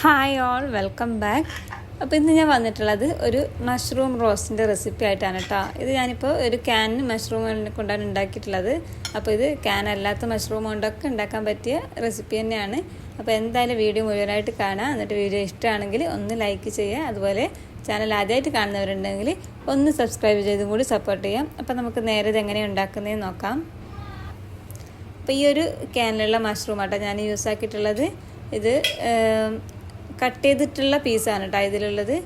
Hi all welcome back അപ്പോൾ ഇന്ന് ഞാൻ വന്നിട്ടുള്ളത് ഒരു മഷ്റൂം റോസ്റ്റിന്റെ റെസിപ്പി ആയിട്ടാണ് കേട്ടോ ഇത് ഞാനിപ്പോൾ ഒരു ക്യാനിന് മഷ്റൂം കൊണ്ടാണ് ഉണ്ടാക്കിയിട്ടുള്ളത്. അപ്പോൾ ഇത് ക്യാൻ അല്ലാത്ത മഷ്റൂം കൊണ്ടൊക്കെ ഉണ്ടാക്കാൻ പറ്റിയ റെസിപ്പി തന്നെയാണ്. അപ്പോൾ എന്തായാലും വീഡിയോ മുഴുവനായിട്ട് കാണാം. എന്നിട്ട് വീഡിയോ ഇഷ്ടമാണെങ്കിൽ ഒന്ന് ലൈക്ക് ചെയ്യുക. അതുപോലെ ചാനൽ ആദ്യമായിട്ട് കാണുന്നവരുണ്ടെങ്കിൽ ഒന്ന് സബ്സ്ക്രൈബ് ചെയ്തും കൂടി സപ്പോർട്ട് ചെയ്യാം. അപ്പോൾ നമുക്ക് നേരെ ഇത് എങ്ങനെ ഉണ്ടാക്കുന്നതെന്ന് നോക്കാം. അപ്പോൾ ഈ ഒരു ക്യാനിലുള്ള മഷ്റൂം ആട്ടോ ഞാൻ യൂസ് ആക്കിയിട്ടുള്ളത്. ഇത് കട്ട് ചെയ്തിട്ടുള്ള പീസാണ് കേട്ടോ ഇതിലുള്ളത്.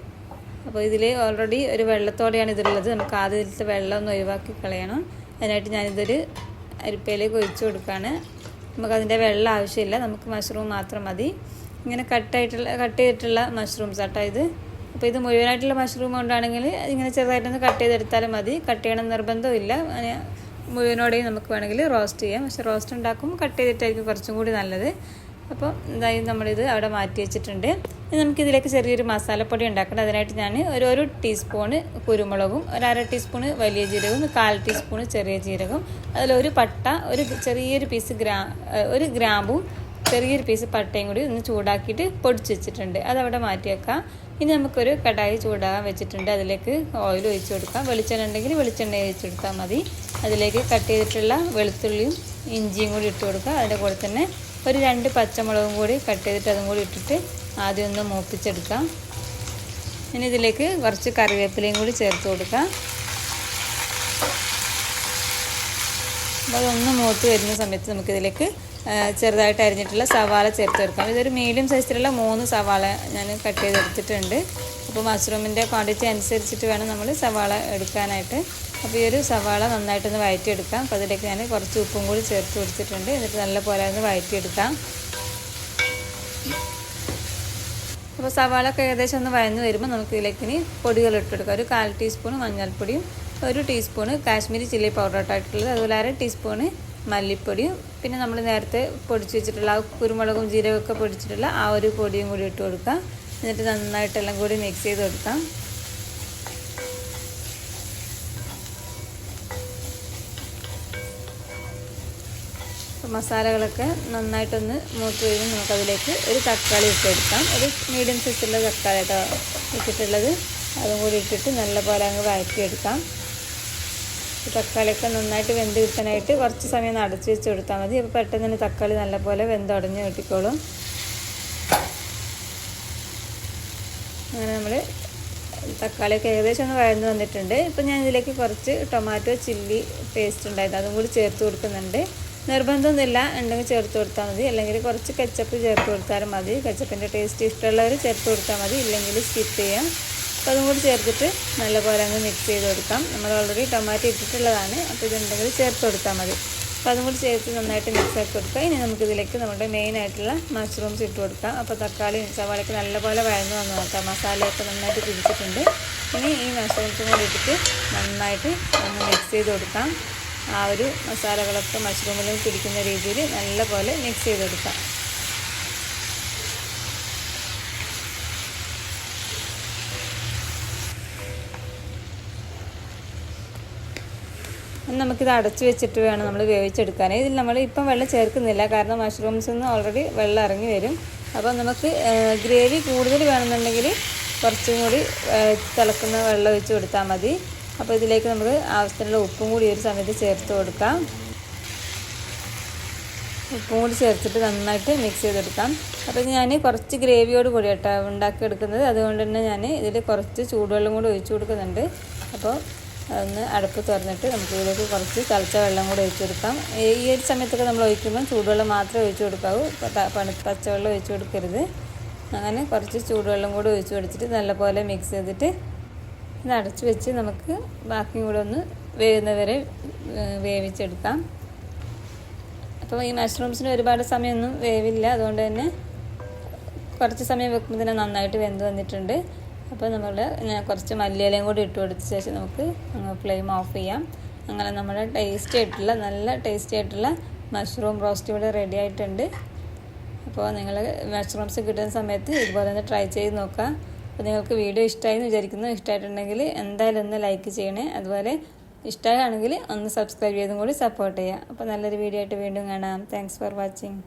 അപ്പോൾ ഇതിൽ ഓൾറെഡി ഒരു വെള്ളത്തോടെയാണ് ഇതിലുള്ളത്. നമുക്ക് ആദ്യത്തെ വെള്ളം ഒന്ന് ഒഴിവാക്കി കളയണം. അതിനായിട്ട് ഞാനിതൊരു അരിപ്പയിലേക്ക് ഒഴിച്ചു കൊടുക്കുകയാണ്. നമുക്കതിന്റെ വെള്ളം ആവശ്യമില്ല. നമുക്ക് മഷ്റൂം മാത്രം മതി. ഇങ്ങനെ കട്ടായിട്ടുള്ള കട്ട് ചെയ്തിട്ടുള്ള മഷ്റൂംസ് ആട്ടോ ഇത്. അപ്പോൾ ഇത് മുഴുവനായിട്ടുള്ള മഷ്റൂം കൊണ്ടാണെങ്കിൽ ഇങ്ങനെ ചെറുതായിട്ടൊന്ന് കട്ട് ചെയ്തെടുത്താലും മതി. കട്ട് ചെയ്യണം നിർബന്ധമില്ല മുഴുവനോടെയും നമുക്ക് വേണമെങ്കിൽ റോസ്റ്റ് ചെയ്യാം. പക്ഷേ റോസ്റ്റ് ഉണ്ടാക്കുമ്പോൾ കട്ട് ചെയ്തിട്ടായിരിക്കും കുറച്ചും കൂടി നല്ലത്. അപ്പോൾ എന്തായി നമ്മളിത് അവിടെ മാറ്റി വെച്ചിട്ടുണ്ട്. ഇനി നമുക്കിതിലേക്ക് ചെറിയൊരു മസാലപ്പൊടി ഉണ്ടാക്കണം അതിനായിട്ട് ഞാൻ ഒരു ഒരു ടീസ്പൂണ് കുരുമുളകും ഒരു അര ടീസ്പൂണ് വലിയ ജീരകവും കാൽ ടീസ്പൂണ് ചെറിയ ജീരകവും അതിലൊരു പട്ട ഒരു ചെറിയൊരു പീസ് ഗ്രാ ഒരു ഗ്രാമ്പും ചെറിയൊരു പീസ് പട്ടയും കൂടി ഒന്ന് ചൂടാക്കിയിട്ട് പൊടിച്ച് വെച്ചിട്ടുണ്ട്. അതവിടെ മാറ്റി വെക്കാം. ഇനി നമുക്കൊരു കടായി ചൂടാകാൻ വെച്ചിട്ടുണ്ട്. അതിലേക്ക് ഓയിൽ ഒഴിച്ച് കൊടുക്കാം. വെളിച്ചെണ്ണ ഉണ്ടെങ്കിൽ വെളിച്ചെണ്ണ ഒഴിച്ച് കൊടുത്താൽ മതി. അതിലേക്ക് കട്ട് ചെയ്തിട്ടുള്ള വെളുത്തുള്ളിയും ഇഞ്ചിയും കൂടി ഇട്ട് കൊടുക്കുക. അതിന്റെ കൂടെ തന്നെ ഒരു രണ്ട് പച്ചമുളകും കൂടി കട്ട് ചെയ്തിട്ട് അതും കൂടി ഇട്ടിട്ട് ആദ്യം ഒന്ന് മൂപ്പിച്ചെടുക്കാം. ഇനി ഇതിലേക്ക് കുറച്ച് കറിവേപ്പിലയും കൂടി ചേർത്ത് കൊടുക്കാം. അപ്പോൾ അതൊന്ന് മൂത്ത് വരുന്ന സമയത്ത് നമുക്കിതിലേക്ക് ചെറുതായിട്ട് അരിഞ്ഞിട്ടുള്ള സവാള ചേർത്ത് കൊടുക്കാം. ഇതൊരു മീഡിയം സൈസിലുള്ള മൂന്ന് സവാള ഞാൻ കട്ട് ചെയ്തെടുത്തിട്ടുണ്ട്. അപ്പോൾ മഷ്റൂമിന്റെ ക്വാണ്ടിറ്റി അനുസരിച്ചിട്ട് വേണം നമ്മൾ സവാള എടുക്കാനായിട്ട്. അപ്പോൾ ഈ ഒരു സവാള നന്നായിട്ടൊന്ന് വഴറ്റിയെടുക്കാം അപ്പോൾ അതിലേക്ക് ഞാൻ കുറച്ച് ഉപ്പും കൂടി ചേർത്ത് കൊടുത്തിട്ടുണ്ട്. എന്നിട്ട് നല്ല പോലെ ഒന്ന് വഴറ്റിയെടുക്കാം അപ്പോൾ സവാള ഒക്കെ ഏകദേശം ഒന്ന് വഴന്ന് വരുമ്പോൾ നമുക്ക് ഇതിലേക്ക് ഇനി പൊടികൾ ഇട്ടെടുക്കാം ഒരു കാൽ ടീസ്പൂൺ മഞ്ഞൾപ്പൊടിയും ഒരു ടീസ്പൂൺ കാശ്മീരി ചില്ലി പൗഡർ ഇട്ടായിട്ടുള്ളത് അതുപോലെ അര ടീസ്പൂൺ മല്ലിപ്പൊടിയും പിന്നെ നമ്മൾ നേരത്തെ പൊടിച്ച് വെച്ചിട്ടുള്ള ആ കുരുമുളകും ജീരകമൊക്കെ പൊടിച്ചിട്ടുള്ള ആ ഒരു പൊടിയും കൂടി ഇട്ട് കൊടുക്കാം. എന്നിട്ട് നന്നായിട്ടെല്ലാം കൂടി മിക്സ് ചെയ്ത് കൊടുക്കാം. മസാലകളൊക്കെ നന്നായിട്ടൊന്ന് മൂത്ത് വരുമ്പോൾ നമുക്കതിലേക്ക് ഒരു തക്കാളി ഇട്ട് കൊടുക്കാം ഒരു മീഡിയം സൈസുള്ള തക്കാളി കേട്ടോ ഇട്ടിട്ടുള്ളത്. അതും കൂടി ഇട്ടിട്ട് നല്ലപോലെ അങ്ങ് വഴറ്റിയെടുക്കാം. തക്കാളിയൊക്കെ നന്നായിട്ട് വെന്ത് കിട്ടാനായിട്ട് കുറച്ച് സമയം അടച്ചു വെച്ച് കൊടുത്താൽ മതി. അപ്പോൾ പെട്ടെന്ന് തന്നെ തക്കാളി നല്ലപോലെ വെന്തുടഞ്ഞ് കിട്ടിക്കോളും. അങ്ങനെ നമ്മൾ തക്കാളിയൊക്കെ ഏകദേശം ഒന്ന് വഴന്ന് വന്നിട്ടുണ്ട്. ഇപ്പം ഞാൻ ഇതിലേക്ക് കുറച്ച് ടൊമാറ്റോ ചില്ലി പേസ്റ്റ് ഉണ്ടായിരുന്നു. അതും കൂടി ചേർത്ത് കൊടുക്കുന്നുണ്ട്. നിർബന്ധമൊന്നുമില്ല. ഉണ്ടെങ്കിൽ ചേർത്ത് കൊടുത്താൽ മതി. അല്ലെങ്കിൽ കുറച്ച് കെച്ചപ്പ് ചേർത്ത് കൊടുത്താലും മതി. കെച്ചപ്പിന്റെ ടേസ്റ്റ് ഇഷ്ടമുള്ളവർ ചേർത്ത് കൊടുത്താൽ മതി. ഇല്ലെങ്കിൽ സ്കിപ്പ് ചെയ്യാം. അപ്പോൾ അതും കൂടി ചേർത്തിട്ട് നല്ലപോലെ അങ്ങ് മിക്സ് ചെയ്ത് കൊടുക്കാം. നമ്മൾ ഓൾറെഡി ടൊമാറ്റോ ഇട്ടിട്ടുള്ളതാണ്. അപ്പോൾ ഇതുണ്ടെങ്കിൽ ചേർത്ത് കൊടുത്താൽ മതി. അപ്പോൾ അതും കൂടി ചേർത്ത് നന്നായിട്ട് മിക്സ് ആക്കി കൊടുക്കുക. ഇനി നമുക്കിതിലേക്ക് നമ്മുടെ മെയിൻ ആയിട്ടുള്ള മഷ്റൂംസ് ഇട്ട് കൊടുക്കാം. അപ്പോൾ തക്കാളിയും സവാളയൊക്കെ നല്ലപോലെ വഴന്ന് വന്ന് നോക്കാം മസാലയൊക്കെ നന്നായിട്ട് പിടിച്ചിട്ടുണ്ട്. ഇനി ഈ മഷ്റൂംസും കൂടി ഇട്ടിട്ട് നന്നായിട്ട് ഒന്ന് മിക്സ് ചെയ്ത് കൊടുക്കാം. ആ ഒരു മസാലകളൊക്കെ മഷ്റൂമിലും പിടിക്കുന്ന രീതിയിൽ നല്ലപോലെ മിക്സ് ചെയ്തെടുക്കാം. നമുക്കിത് അടച്ചു വെച്ചിട്ട് വേണം നമ്മൾ വേവിച്ചെടുക്കാൻ. ഇതിൽ നമ്മൾ ഇപ്പം വെള്ളം ചേർക്കുന്നില്ല. കാരണം മഷ്റൂംസ് നിന്ന് ഓൾറെഡി വെള്ളം ഇറങ്ങി വരും. അപ്പോൾ നമുക്ക് ഗ്രേവി കൂടുതൽ വേണമെന്നുണ്ടെങ്കിൽ കുറച്ചും കൂടി തിളക്കുന്ന വെള്ളം ഒഴിച്ച് കൊടുത്താൽ മതി. അപ്പോൾ ഇതിലേക്ക് നമുക്ക് ആവശ്യത്തിനുള്ള ഉപ്പും കൂടി ഒരു സമയത്ത് ചേർത്ത് കൊടുക്കാം. ഉപ്പും കൂടി ചേർത്തിട്ട് നന്നായിട്ട് മിക്സ് ചെയ്തെടുക്കാം. അപ്പോൾ ഞാൻ കുറച്ച് ഗ്രേവിയോട് കൂടി കേട്ടോ ഉണ്ടാക്കിയെടുക്കുന്നത്. അതുകൊണ്ട് തന്നെ ഞാൻ ഇതിൽ കുറച്ച് ചൂടുവെള്ളം കൂടി ഒഴിച്ചു കൊടുക്കുന്നുണ്ട്. അപ്പോൾ അതൊന്ന് അടുപ്പ് തുറന്നിട്ട് നമുക്ക് ഇതിലേക്ക് കുറച്ച് തിളച്ച വെള്ളം കൂടി ഒഴിച്ചു കൊടുക്കാം. ഈ ഒരു സമയത്തൊക്കെ നമ്മൾ ഒഴിക്കുമ്പോൾ ചൂടുവെള്ളം മാത്രമേ ഒഴിച്ചു കൊടുക്കാവൂ. പച്ചവെള്ളം ഒഴിച്ചു കൊടുക്കരുത്. അങ്ങനെ കുറച്ച് ചൂടുവെള്ളം കൂടി ഒഴിച്ചു കൊടുത്തിട്ട് നല്ലപോലെ മിക്സ് ചെയ്തിട്ട് ഇത് അടച്ചു വെച്ച് നമുക്ക് ബാക്കിയും കൂടെ ഒന്ന് വേവുന്നവരെ വേവിച്ചെടുക്കാം. അപ്പോൾ ഈ മഷ്റൂംസിന് ഒരുപാട് സമയമൊന്നും വേവില്ല. അതുകൊണ്ട് തന്നെ കുറച്ച് സമയം വെക്കുമ്പോൾ തന്നെ നന്നായിട്ട് വെന്ത് വന്നിട്ടുണ്ട്. അപ്പോൾ നമ്മൾ കുറച്ച് മല്ലിയിലയും കൂടി ഇട്ട് കൊടുത്ത ശേഷം നമുക്ക് ഫ്ലെയിം ഓഫ് ചെയ്യാം. അങ്ങനെ നമ്മുടെ ടേസ്റ്റി ആയിട്ടുള്ള നല്ല ടേസ്റ്റി ആയിട്ടുള്ള മഷ്റൂം റോസ്റ്റ് ഇവിടെ റെഡി ആയിട്ടുണ്ട്. അപ്പോൾ നിങ്ങൾ മഷ്റൂംസ് കിട്ടുന്ന സമയത്ത് ഇതുപോലെ തന്നെ ട്രൈ ചെയ്ത് നോക്കുക അപ്പോൾ നിങ്ങൾക്ക് വീഡിയോ ഇഷ്ടമായി എന്ന് വിചാരിക്കുന്നു. ഇഷ്ടമായിട്ടുണ്ടെങ്കിൽ എന്തായാലും ഒന്ന് ലൈക്ക് ചെയ്യണേ. അതുപോലെ ഇഷ്ടമാണെങ്കിൽ ഒന്ന് സബ്സ്ക്രൈബ് ചെയ്തും കൂടി സപ്പോർട്ട് ചെയ്യുക അപ്പോൾ നല്ലൊരു വീഡിയോ ആയിട്ട് വീണ്ടും കാണാം. Thanks for watching